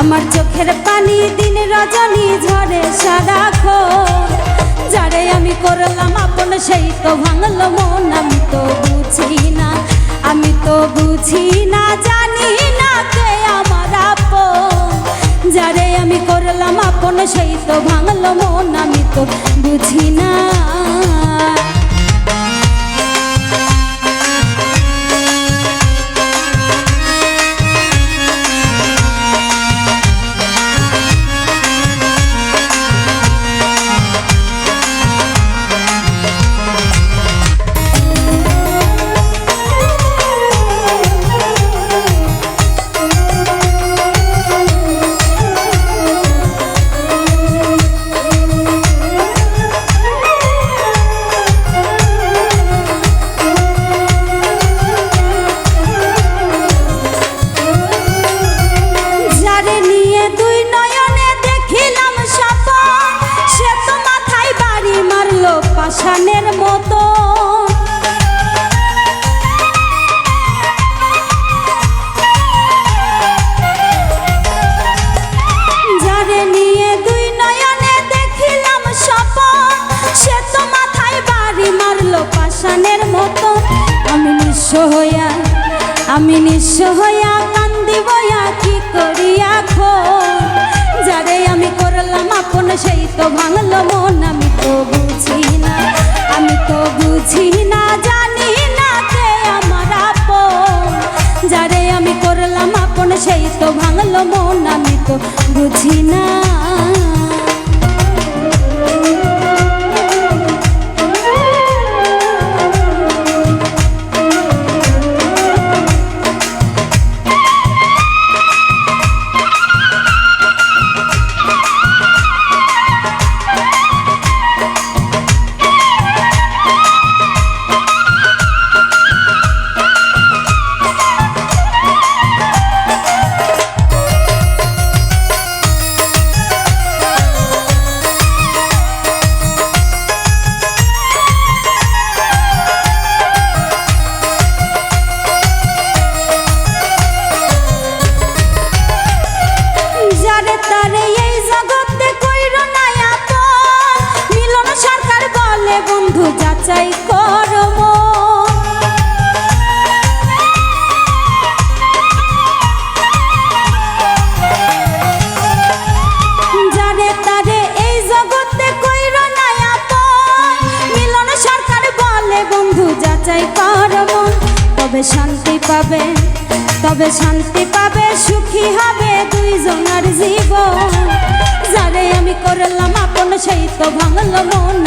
আমার চোখের পানি দিন রজনী ঝরে সারাখো যারে আমি করলাম আপন, সেই তো ভাঙল মন, আমি তো বুঝি না, আমি তো বুঝি না, জানি না কে আমার আপন। যারে আমি করলাম আপন, সেই তো ভাঙল মন, আমি তো বুঝি না। পাষাণের মতো। নিয়ে দুই সে তো মতো। আমি নিঃস্ব হইয়া, আমি নিঃস্ব কি করিয়া খো যারে আমি করলাম আপন, সেই তো ভাঙলো মন, আমি তো বুঝি বুঝি যাচাই করব যারে তারে তবে শান্তি পাবে, তবে শান্তি পাবে, সুখী হবে দুইজনের জীবন। যারে আমি করলাম আপন, সেই তো ভাঙল মন